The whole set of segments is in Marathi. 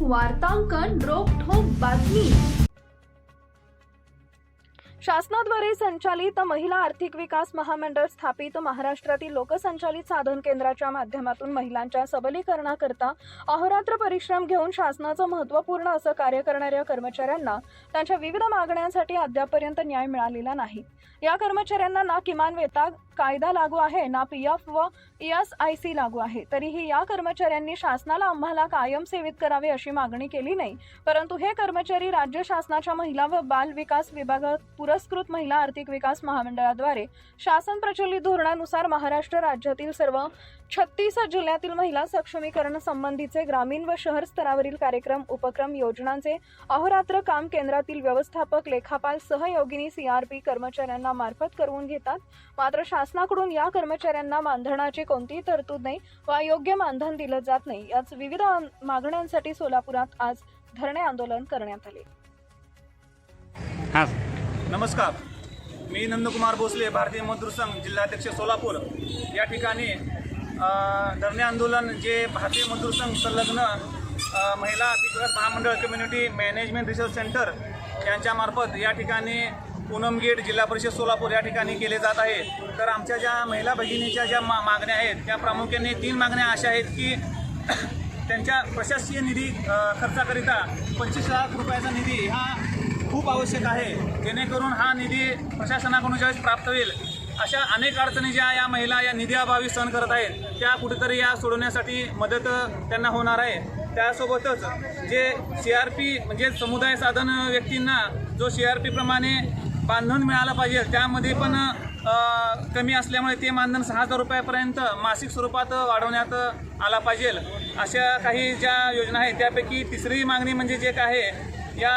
वार्तांकन रोखोक बातमी. शासनाद्वारे संचालित महिला आर्थिक विकास महामंडळ स्थापित महाराष्ट्रातील लोकसंचालित साधन केंद्राच्या माध्यमातून महिलांच्या सबलीकरणाकरता अहोरात्र परिश्रम घेऊन शासनाचं महत्त्वपूर्ण असं कार्य करणाऱ्या कर्मचाऱ्यांना त्यांच्या विविध मागण्यांसाठी अद्यापपर्यंत न्याय मिळालेला नाही. या कर्मचाऱ्यांना ना किमान वेतन कायदा लागू आहे ना पी एफ व एस आय सी लागू आहे. तरीही या कर्मचाऱ्यांनी शासनाला आम्हाला कायम सेवित करावे अशी मागणी केली नाही. परंतु हे कर्मचारी राज्य शासनाच्या महिला व बाल विकास विभागात पुरस्कृत महिला आर्थिक विकास महामंडळाद्वारे शासन प्रचलित धोरणानुसार महाराष्ट्र राज्यातील सर्व छत्तीस जिल्ह्यातील महिला सक्षमीकरण संबंधीचे ग्रामीण व शहर स्तरावरील कार्यक्रम उपक्रम योजनांचे अहोरात्र काम केंद्रातील व्यवस्थापक लेखापाल सहयोगिनी सीआरपी कर्मचाऱ्यांना मार्फत करवून घेतात. मात्र शासनाकडून या कर्मचाऱ्यांना मानधनाची कोणतीही तरतूद नाही व योग्य मानधन दिलं जात नाही. याच विविध मागण्यांसाठी सोलापुरात आज धरणे आंदोलन करण्यात आले. हां. नमस्कार. मी नंदकुमार भोसले भारतीय मजदूर संघ जिल्हाध्यक्ष सोलापूर. या ठिकाणी धरणे आंदोलन जे भारतीय मजदूर संघ संलग्न महिला आर्थिक विकास महामंडळ कम्युनिटी मॅनेजमेंट रिसर्च सेंटर यांच्यामार्फत या ठिकाणी पूनम गेट जिल्हा परिषद सोलापूर या ठिकाणी केले जात आहे. तर आमच्या ज्या महिला भगिनीच्या ज्या मा मागण्या आहेत त्या प्रामुख्याने तीन मागण्या अशा आहेत की त्यांच्या प्रशासकीय निधी खर्चाकरिता पंचवीस लाख रुपयाचा निधी हा खूप आवश्यक आहे. जेणेकरून हा निधी प्रशासनाकडून ज्यावेळेस प्राप्त होईल अशा अनेक अडचणी ज्या या महिला या निधीअभावी सहन करत आहेत त्या कुठेतरी या सोडवण्यासाठी मदत त्यांना होणार आहे. त्यासोबतच जे सी आर पी म्हणजे समुदाय साधन व्यक्तींना जो सी आर पीप्रमाणे बांधून मिळालं पाहिजे त्यामध्ये पण कमी असल्यामुळे ते मानधन सहा हजार रुपयापर्यंत मासिक स्वरूपात वाढवण्यात आला पाहिजे. अशा काही ज्या योजना आहेत त्यापैकी तिसरी मागणी म्हणजे जे काय आहे या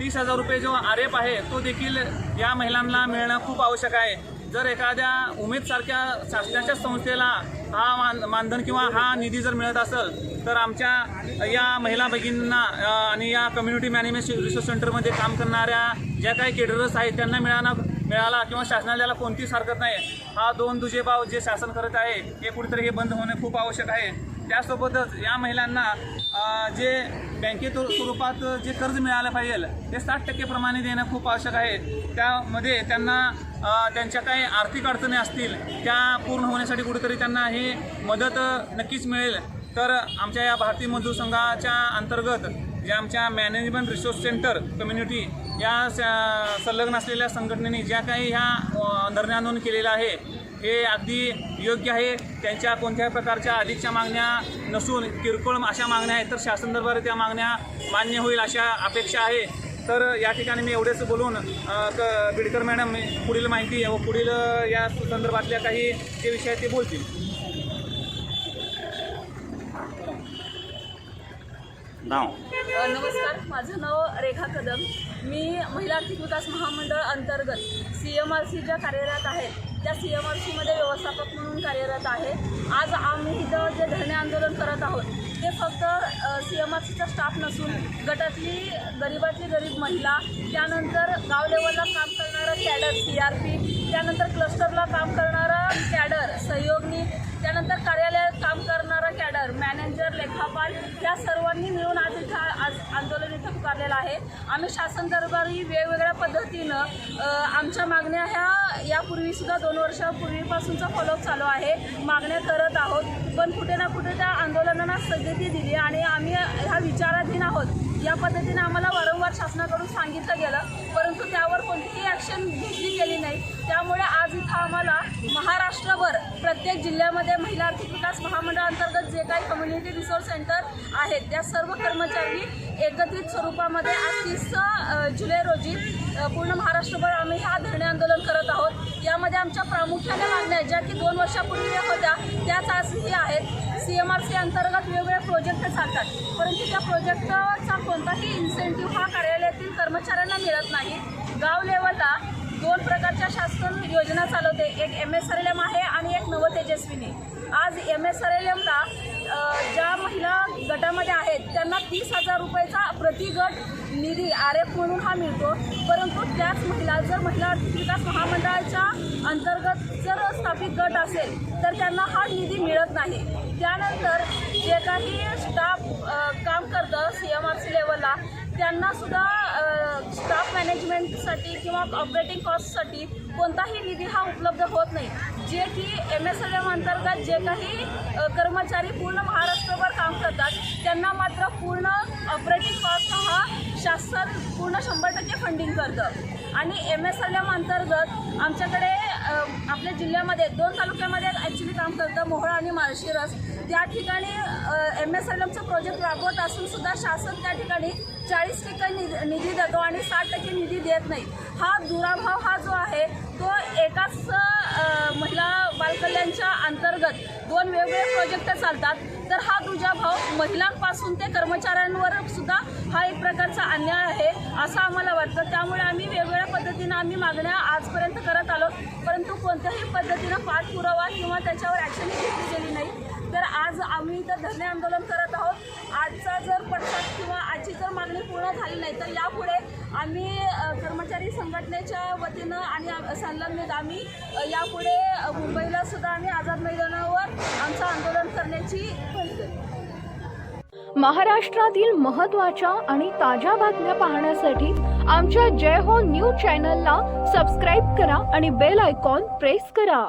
तीस हजार रुपये जो आर एफ आहे तो देखील या महिलांना मिळणं खूप आवश्यक आहे. जर एखाद्या उमेदसारख्या शासनाच्या संस्थेला हा मान मानधन किंवा हा निधी जर मिळत असेल तर आमच्या या महिला भगिनींना आणि या कम्युनिटी मॅनेजमेंट रिसोर्स सेंटरमध्ये काम करणाऱ्या ज्या काही केडरर्स आहेत त्यांना मिळाला मिळाला किंवा शासनाला कोणतीच हरकत नाही. हा दोन दुजेभाव जे शासन करत आहे हे कुठेतरी हे बंद होणे खूप आवश्यक आहे. त्यासोबतच या महिलांना जे बँकेत स्वरूपात जे कर्ज मिळालं पाहिजे ते साठ टक्के प्रमाणे देणं खूप आवश्यक आहे. त्यामध्ये त्यांना त्यांच्या काही आर्थिक अडचणी असतील त्या पूर्ण होण्यासाठी कुठेतरी त्यांना ही मदत नक्कीच मिळेल. तर आमच्या या भारतीय मजदूर संघाच्या अंतर्गत ज्या आमच्या मॅनेजमेंट रिसोर्स सेंटर कम्युनिटी या स- संलग्न असलेल्या संघटनेने ज्या काही ह्या अ, धरणे आंदोलन केलेलं आहे हे अगदी योग्य आहे. त्यांच्या कोणत्याही प्रकारच्या अधिकच्या मागण्या नसून किरकोळ अशा मागण्या आहेत तर शासन दरबारी त्या मागण्या मान्य होईल अशा अपेक्षा आहे. तर या ठिकाणी मी एवढेच बोलून बिडकर मॅडम पुढील माहिती व पुढील या संदर्भातल्या काही जे विषय आहेत ते बोलतील. नाव? नमस्कार. माझं नाव रेखा कदम. मी महिला आर्थिक विकास महामंडळ अंतर्गत सी एम आर सी ज्या कार्यरत आहेत. त्या सी एम आर सीमध्ये व्यवस्थापक म्हणून कार्यरत आहे. आज आम्ही इथं जे धरणे आंदोलन करत आहोत ते फक्त सी एम आर सीचा स्टाफ नसून गटातली गरीबातली गरीब महिला त्यानंतर गाव लेवलला काम करणारं कॅडर सी आर पी त्यानंतर क्लस्टरला काम करणारं कॅडर सहयोगनी त्यानंतर कार्यालयात काम करणारा कॅडर मॅनेजर लेखापाल या सर्वांनी मिळून आंदोलन आहे. आम्ही शासन दरबारी वेगवेगळ्या पद्धतीनं आमच्या मागण्या ह्या यापूर्वीसुद्धा दोन वर्षापूर्वीपासूनचा फॉलोअप चालू आहे. मागण्या करत आहोत. पण कुठे ना कुठे त्या आंदोलनांना स्थगिती दिली आणि आम्ही ह्या विचाराधीन आहोत. या पद्धतीने आम्हाला वारंवार शासनाकडून सांगितलं गेलं. परंतु त्यावर कोणतीही ॲक्शन घेतली गेली नाही. त्यामुळे आज इथं आम्हाला महाराष्ट्रभर प्रत्येक जिल्ह्यामध्ये महिला आर्थिक विकास महामंडळाअंतर्गत जे काही कम्युनिटी रिसोर्स सेंटर आहेत त्या सर्व कर्मचारी एकत्रित स्वरूपामध्ये आज तीस जुलै रोजी पूर्ण महाराष्ट्रभर आम्ही हा धरणे आंदोलन करत आहोत. यामध्ये आमच्या प्रामुख्याने मागण्या ज्या की दोन वर्षापूर्वी होत्या त्याच आजही आहेत. सी एम आर सी अंतर्गत वेगवेगळे प्रोजेक्ट चालतात. परंतु त्या प्रोजेक्टचा कोणताही इन्सेंटिव्ह हा कार्यालयातील कर्मचाऱ्यांना मिळत नाही. गाव लेवलला दोन प्रकारच्या शासन योजना चालवते. एक M S R L M आहे आणि एक नवतेजस्विनी आज एम एस आर एल एमला ज्या महिला गटामध्ये आहेत त्यांना तीस हजार रुपयाचा प्रति गट निधी आर एफ म्हणून हा मिळतो. परंतु त्याच महिला जर महिला विकास महामंडळाच्या अंतर्गत जर स्थापित गट असेल तर त्यांना हा निधी मिळत नाही. त्यानंतर जे जे काही स्टाफ काम करतं सी एम आर सी लेवलला त्यांना सुद्धा स्टाफ मॅनेजमेंटसाठी किंवा ऑपरेटिंग कॉस्टसाठी कोणताही निधी हा उपलब्ध होत नाही. जे की एम एस एल एम अंतर्गत जे काही कर्मचारी पूर्ण महाराष्ट्रभर काम करतात त्यांना मात्र पूर्ण ऑपरेटिंग कॉस्ट हा शासन पूर्ण शंभर टक्के फंडिंग करतं. आणि एम एस एल एम अंतर्गत आमच्याकडे आपल्या जिल्ह्यामध्ये दोन तालुक्यामध्ये ॲक्च्युली काम करतं मोहळा आणि माळशिरस. त्या ठिकाणी एम एस एल एमचं प्रोजेक्ट राबवत असून सुद्धा शासन त्या ठिकाणी चाळीस टक्के निधी निधी देतो आणि साठ टक्के निधी देत नाही. हा दुराभाव हा जो आहे तो एकाच महिला बालकल्याणच्या अंतर्गत दोन वेगवेगळे प्रोजेक्ट चालतात. तर हा दुजाभाव महिलांपासून ते कर्मचाऱ्यांवर सुद्धा हा एक प्रकारचा अन्याय आहे असं आम्हाला वाटतं. त्यामुळे आम्ही वेगवेगळ्या पद्धतीनं आम्ही मागण्या आजपर्यंत करत आलो परंतु कोणत्याही पद्धतीनं पाठपुरावा किंवा त्याच्यावर ॲक्शन घेतली गेली नाही. तर आज आम्ही इथं धरणे आंदोलन करत आहोत. आजचा जर पडसाद किंवा आजची जर मागणी पूर्ण झाली नाही. तर यापुढे आम्ही कर्मचारी संघटनेच्या वतीनं आणि संलग्नित आम्ही यापुढे मुंबईला सुद्धा आम्ही आझाद मैदानावर आमचं आंदोलन करण्याची महाराष्ट्रातील महत्त्वाच्या आणि ताज्या बातम्या पाहण्यासाठी आमच्या जय हो न्यूज चॅनलला सबस्क्राईब करा आणि बेल आयकॉन प्रेस करा.